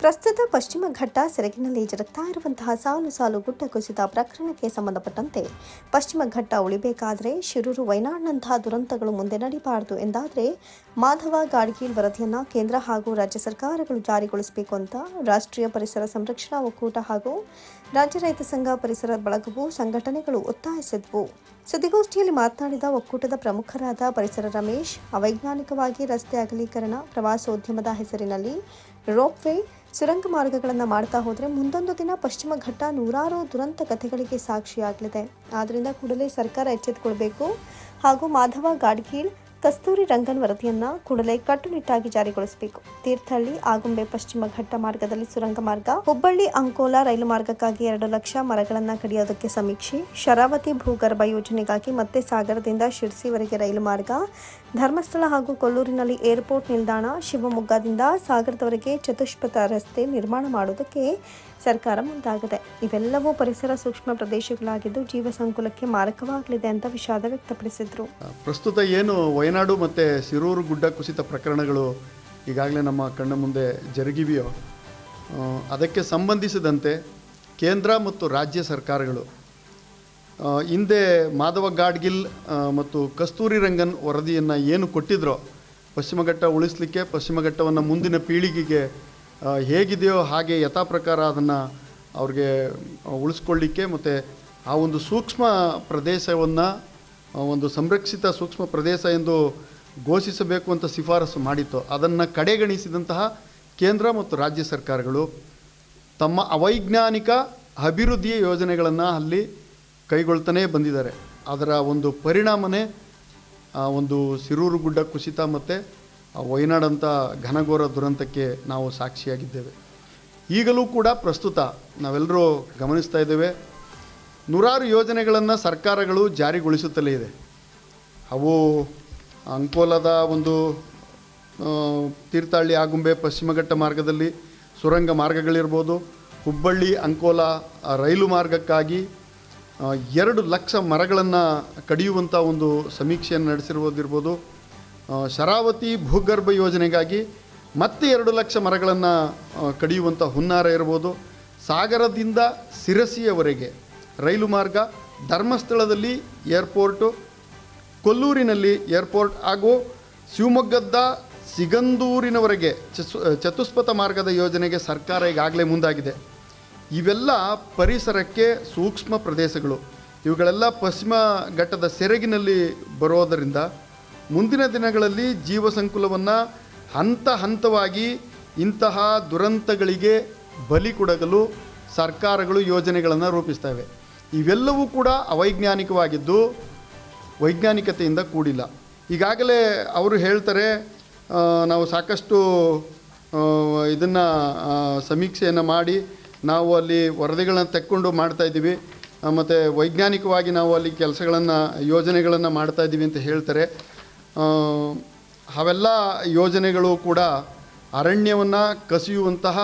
ಪ್ರಸ್ತುತ ಪಶ್ಚಿಮ ಘಟ್ಟ ಸೆರಗಿನಲ್ಲಿ ಜರುಗ್ತಾ ಇರುವಂತಹ ಸಾಲು ಸಾಲು ಗುಡ್ಡ ಕುಸಿತ ಪ್ರಕರಣಕ್ಕೆ ಸಂಬಂಧಪಟ್ಟಂತೆ ಪಶ್ಚಿಮ ಘಟ್ಟ ಉಳಿಬೇಕಾದರೆ ಶಿರೂರು ವಯನಾಡ್ನಂತಹ ದುರಂತಗಳು ಮುಂದೆ ನಡೆಯಬಾರದು ಎಂದಾದರೆ ಮಾಧವ ಗಾಡ್ಗೀಲ್ ವರದಿಯನ್ನು ಕೇಂದ್ರ ಹಾಗೂ ರಾಜ್ಯ ಸರ್ಕಾರಗಳು ಜಾರಿಗೊಳಿಸಬೇಕು ಅಂತ ರಾಷ್ಟ್ರೀಯ ಪರಿಸರ ಸಂರಕ್ಷಣಾ ಒಕ್ಕೂಟ ಹಾಗೂ ರಾಜ್ಯ ರೈತ ಸಂಘ ಪರಿಸರ ಬಳಗವು ಸಂಘಟನೆಗಳು ಒತ್ತಾಯಿಸಿದ್ವು. ಸುದ್ದಿಗೋಷ್ಠಿಯಲ್ಲಿ ಮಾತನಾಡಿದ ಒಕ್ಕೂಟದ ಪ್ರಮುಖರಾದ ಪರಿಸರ ರಮೇಶ್, ಅವೈಜ್ಞಾನಿಕವಾಗಿ ರಸ್ತೆ ಅಗಲೀಕರಣ ಪ್ರವಾಸೋದ್ಯಮದ ಹೆಸರಿನಲ್ಲಿ ರೋಪ್ವೇ ಸುರಂಗ ಮಾರ್ಗಗಳನ್ನು ಮಾಡ್ತಾ ಹೋದರೆ ಮುಂದೊಂದು ದಿನ ಪಶ್ಚಿಮ ಘಟ್ಟ ನೂರಾರು ದುರಂತ ಕಥೆಗಳಿಗೆ ಸಾಕ್ಷಿಯಾಗಲಿದೆ. ಆದ್ದರಿಂದ ಕೂಡಲೇ ಸರ್ಕಾರ ಎಚ್ಚೆತ್ತುಕೊಳ್ಬೇಕು ಹಾಗೂ ಮಾಧವ ಗಾಡ್ಗೀಳ್ ಕಸ್ತೂರಿ ರಂಗನ್ ವರದಿಯನ್ನ ಕೂಡಲೇ ಕಟ್ಟುನಿಟ್ಟಾಗಿ ಜಾರಿಗೊಳಿಸಬೇಕು. ತೀರ್ಥಹಳ್ಳಿ, ಆಗುಂಬೆ, ಪಶ್ಚಿಮ ಘಟ್ಟ ಮಾರ್ಗದಲ್ಲಿ ಸುರಂಗ ಮಾರ್ಗ, ಹುಬ್ಬಳ್ಳಿ, ಅಂಕೋಲಾ ರೈಲು ಮಾರ್ಗಕ್ಕಾಗಿ ಎರಡು ಲಕ್ಷ ಮರಗಳನ್ನು ಕಡಿಯೋದಕ್ಕೆ ಸಮೀಕ್ಷೆ, ಶರಾವತಿ ಭೂಗರ್ಭ ಯೋಜನೆಗಾಗಿ ಮತ್ತೆ ಸಾಗರದಿಂದ ಶಿರ್ಸಿವರೆಗೆ ರೈಲು ಮಾರ್ಗ, ಧರ್ಮಸ್ಥಳ ಹಾಗೂ ಕೊಲ್ಲೂರಿನಲ್ಲಿ ಏರ್ಪೋರ್ಟ್ ನಿಲ್ದಾಣ, ಶಿವಮೊಗ್ಗದಿಂದ ಸಾಗರದವರೆಗೆ ಚತುಷ್ಪಥ ರಸ್ತೆ ನಿರ್ಮಾಣ ಮಾಡುವುದಕ್ಕೆ ಸರ್ಕಾರ ಮುಂದಾಗಿದೆ. ಇವೆಲ್ಲವೂ ಪರಿಸರ ಸೂಕ್ಷ್ಮ ಪ್ರದೇಶಗಳಾಗಿದ್ದು ಜೀವ ಸಂಕುಲಕ್ಕೆ ಮಾರಕವಾಗಲಿದೆ ಅಂತ ವಿಷಾದ ವ್ಯಕ್ತಪಡಿಸಿದ್ರು. ಪ್ರಸ್ತುತ ಏನು ವಯನಾಡು ಮತ್ತು ಸಿರೂರು ಗುಡ್ಡ ಕುಸಿತ ಪ್ರಕರಣಗಳು ಈಗಾಗಲೇ ನಮ್ಮ ಕಣ್ಣ ಮುಂದೆ ಜರುಗಿವೆಯೋ ಅದಕ್ಕೆ ಸಂಬಂಧಿಸಿದಂತೆ ಕೇಂದ್ರ ಮತ್ತು ರಾಜ್ಯ ಸರ್ಕಾರಗಳು ಹಿಂದೆ ಮಾಧವ ಗಾಡ್ಗಿಲ್ ಮತ್ತು ಕಸ್ತೂರಿ ರಂಗನ್ ವರದಿಯನ್ನು ಏನು ಕೊಟ್ಟಿದ್ರೋ, ಪಶ್ಚಿಮ ಘಟ್ಟ ಉಳಿಸಲಿಕ್ಕೆ ಪಶ್ಚಿಮ ಘಟ್ಟವನ್ನು ಮುಂದಿನ ಪೀಳಿಗೆಗೆ ಹೇಗಿದೆಯೋ ಹಾಗೆ ಯಥಾ ಪ್ರಕಾರ ಅದನ್ನು ಅವ್ರಿಗೆ ಉಳಿಸ್ಕೊಳ್ಳಿಕ್ಕೆ ಮತ್ತು ಆ ಒಂದು ಸೂಕ್ಷ್ಮ ಪ್ರದೇಶವನ್ನು ಒಂದು ಸಂರಕ್ಷಿತ ಸೂಕ್ಷ್ಮ ಪ್ರದೇಶ ಎಂದು ಘೋಷಿಸಬೇಕು ಅಂತ ಶಿಫಾರಸು ಮಾಡಿತ್ತು. ಅದನ್ನು ಕಡೆಗಣಿಸಿದಂತಹ ಕೇಂದ್ರ ಮತ್ತು ರಾಜ್ಯ ಸರ್ಕಾರಗಳು ತಮ್ಮ ಅವೈಜ್ಞಾನಿಕ ಅಭಿವೃದ್ಧಿಯ ಯೋಜನೆಗಳನ್ನು ಅಲ್ಲಿ ಕೈಗೊಳ್ತಾನೇ ಬಂದಿದ್ದಾರೆ. ಅದರ ಒಂದು ಪರಿಣಾಮನೇ ಒಂದು ಸಿರೂರು ಗುಡ್ಡ ಕುಸಿತ ಮತ್ತು ವಯನಾಡಂಥ ಘನಘೋರ ದುರಂತಕ್ಕೆ ನಾವು ಸಾಕ್ಷಿಯಾಗಿದ್ದೇವೆ. ಈಗಲೂ ಕೂಡ ಪ್ರಸ್ತುತ ನಾವೆಲ್ಲರೂ ಗಮನಿಸ್ತಾ ಇದ್ದೇವೆ. ನೂರಾರು ಯೋಜನೆಗಳನ್ನು ಸರ್ಕಾರಗಳು ಜಾರಿಗೊಳಿಸುತ್ತಲೇ ಇದೆ. ಅವು ಅಂಕೋಲದ ಒಂದು ತೀರ್ಥಹಳ್ಳಿ ಆಗುಂಬೆ ಪಶ್ಚಿಮಘಟ್ಟ ಮಾರ್ಗದಲ್ಲಿ ಸುರಂಗ ಮಾರ್ಗಗಳಿರ್ಬೋದು, ಹುಬ್ಬಳ್ಳಿ, ಅಂಕೋಲ ರೈಲು ಮಾರ್ಗಕ್ಕಾಗಿ ಎರಡು ಲಕ್ಷ ಮರಗಳನ್ನು ಕಡಿಯುವಂಥ ಒಂದು ಸಮೀಕ್ಷೆಯನ್ನು ನಡೆಸಿರುವುದಿರ್ಬೋದು. ಶರಾವತಿ ಭೂಗರ್ಭ ಯೋಜನೆಗಾಗಿ ಮತ್ತೆ ಎರಡು ಲಕ್ಷ ಮರಗಳನ್ನು ಕಡಿಯುವಂಥ ಹುನ್ನಾರ ಇರ್ಬೋದು ಸಾಗರದಿಂದ ಸಿರಸಿಯವರೆಗೆ ರೈಲು ಮಾರ್ಗ, ಧರ್ಮಸ್ಥಳದಲ್ಲಿ ಏರ್ಪೋರ್ಟು, ಕೊಲ್ಲೂರಿನಲ್ಲಿ ಏರ್ಪೋರ್ಟ್ ಹಾಗೂ ಶಿವಮೊಗ್ಗದ ಸಿಗಂದೂರಿನವರೆಗೆ ಚತುಷ್ಪಥ ಮಾರ್ಗದ ಯೋಜನೆಗೆ ಸರ್ಕಾರ ಈಗಾಗಲೇ ಮುಂದಾಗಿದೆ. ಇವೆಲ್ಲ ಪರಿಸರಕ್ಕೆ ಸೂಕ್ಷ್ಮ ಪ್ರದೇಶಗಳು. ಇವುಗಳೆಲ್ಲ ಪಶ್ಚಿಮ ಘಟ್ಟದ ಸೆರಗಿನಲ್ಲಿ ಬರೋದರಿಂದ ಮುಂದಿನ ದಿನಗಳಲ್ಲಿ ಜೀವ ಸಂಕುಲವನ್ನು ಹಂತ ಹಂತವಾಗಿ ಇಂತಹ ದುರಂತಗಳಿಗೆ ಬಲಿ ಕೊಡಗಲು ಸರ್ಕಾರಗಳು ಯೋಜನೆಗಳನ್ನು ರೂಪಿಸ್ತವೆ. ಇವೆಲ್ಲವೂ ಕೂಡ ಅವೈಜ್ಞಾನಿಕವಾಗಿದ್ದು ವೈಜ್ಞಾನಿಕತೆಯಿಂದ ಕೂಡಿಲ್ಲ. ಈಗಾಗಲೇ ಅವರು ಹೇಳ್ತಾರೆ ನಾವು ಸಾಕಷ್ಟು ಇದನ್ನು ಸಮೀಕ್ಷೆಯನ್ನು ಮಾಡಿ ನಾವು ಅಲ್ಲಿ ವರದಿಗಳನ್ನು ತೆಕ್ಕೊಂಡು ಮಾಡ್ತಾಯಿದ್ದೀವಿ ಮತ್ತು ವೈಜ್ಞಾನಿಕವಾಗಿ ನಾವು ಅಲ್ಲಿ ಕೆಲಸಗಳನ್ನು, ಯೋಜನೆಗಳನ್ನು ಮಾಡ್ತಾಯಿದ್ದೀವಿ ಅಂತ ಹೇಳ್ತಾರೆ. ಅವೆಲ್ಲ ಯೋಜನೆಗಳು ಕೂಡ ಅರಣ್ಯವನ್ನು ಕಸಿಯುವಂತಹ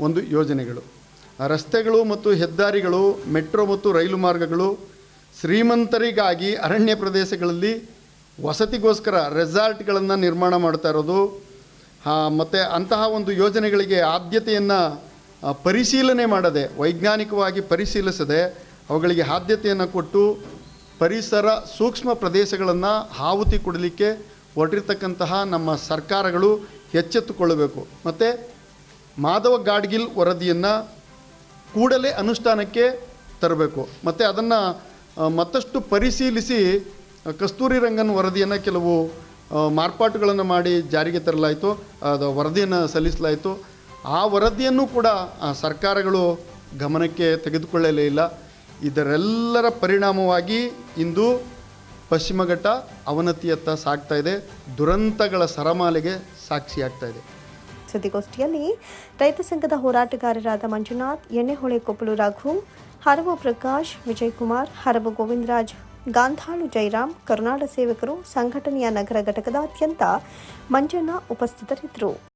ಒಂದು ಯೋಜನೆಗಳು. ರಸ್ತೆಗಳು ಮತ್ತು ಹೆದ್ದಾರಿಗಳು, ಮೆಟ್ರೋ ಮತ್ತು ರೈಲು ಮಾರ್ಗಗಳು ಶ್ರೀಮಂತರಿಗಾಗಿ ಅರಣ್ಯ ಪ್ರದೇಶಗಳಲ್ಲಿ ವಸತಿಗೋಸ್ಕರ ರೆಸಾರ್ಟ್ಗಳನ್ನು ನಿರ್ಮಾಣ ಮಾಡ್ತಾ ಇರೋದು. ಮತ್ತು ಅಂತಹ ಒಂದು ಯೋಜನೆಗಳಿಗೆ ಆದ್ಯತೆಯನ್ನು ಪರಿಶೀಲನೆ ಮಾಡದೆ, ವೈಜ್ಞಾನಿಕವಾಗಿ ಪರಿಶೀಲಿಸದೆ ಅವುಗಳಿಗೆ ಆದ್ಯತೆಯನ್ನು ಕೊಟ್ಟು ಪರಿಸರ ಸೂಕ್ಷ್ಮ ಪ್ರದೇಶಗಳನ್ನು ಆಹುತಿ ಕೊಡಲಿಕ್ಕೆ ಹೊರಟಿರ್ತಕ್ಕಂತಹ ನಮ್ಮ ಸರ್ಕಾರಗಳು ಎಚ್ಚೆತ್ತುಕೊಳ್ಳಬೇಕು. ಮತ್ತು ಮಾಧವ ಗಾಡ್ಗಿಲ್ ವರದಿಯನ್ನು ಕೂಡಲೇ ಅನುಷ್ಠಾನಕ್ಕೆ ತರಬೇಕು. ಮತ್ತು ಅದನ್ನು ಮತ್ತಷ್ಟು ಪರಿಶೀಲಿಸಿ ಕಸ್ತೂರಿ ರಂಗನ್ ವರದಿಯನ್ನು ಕೆಲವು ಮಾರ್ಪಾಟುಗಳನ್ನು ಮಾಡಿ ಜಾರಿಗೆ ತರಲಾಯಿತು, ಅದು ವರದಿಯನ್ನು ಸಲ್ಲಿಸಲಾಯಿತು. ಆ ವರದಿಯನ್ನು ಕೂಡ ಸರ್ಕಾರಗಳು ಗಮನಕ್ಕೆ ತೆಗೆದುಕೊಳ್ಳಲೇ ಇಲ್ಲ. ಇದರೆಲ್ಲರ ಪರಿಣಾಮವಾಗಿ ಇಂದು ಪಶ್ಚಿಮ ಘಟ್ಟ ಅವನತಿಯತ್ತ ಸಾಗ್ತಾ ಇದೆ, ದುರಂತಗಳ ಸರಮಾಲೆಗೆ ಸಾಕ್ಷಿಯಾಗ್ತಾ ಇದೆ. ಸುದ್ದಿಗೋಷ್ಠಿಯಲ್ಲಿ ರೈತ ಸಂಘದ ಹೋರಾಟಗಾರರಾದ ಮಂಜುನಾಥ್, ಎಣ್ಣೆಹೊಳೆ ಕೊಪ್ಪಲು ರಘು, ಹರವು ಪ್ರಕಾಶ್, ವಿಜಯಕುಮಾರ್, ಹರವು ಗೋವಿಂದರಾಜ್, ಗಾಂಧಾಳು ಜೈರಾಮ್, ಕರುನಾಡ ಸೇವಕರು, ಸಂಘಟನೆಯ ನಗರ ಘಟಕದಾದ್ಯಂತ ಮಂಜಣ್ಣ ಉಪಸ್ಥಿತರಿದ್ದರು.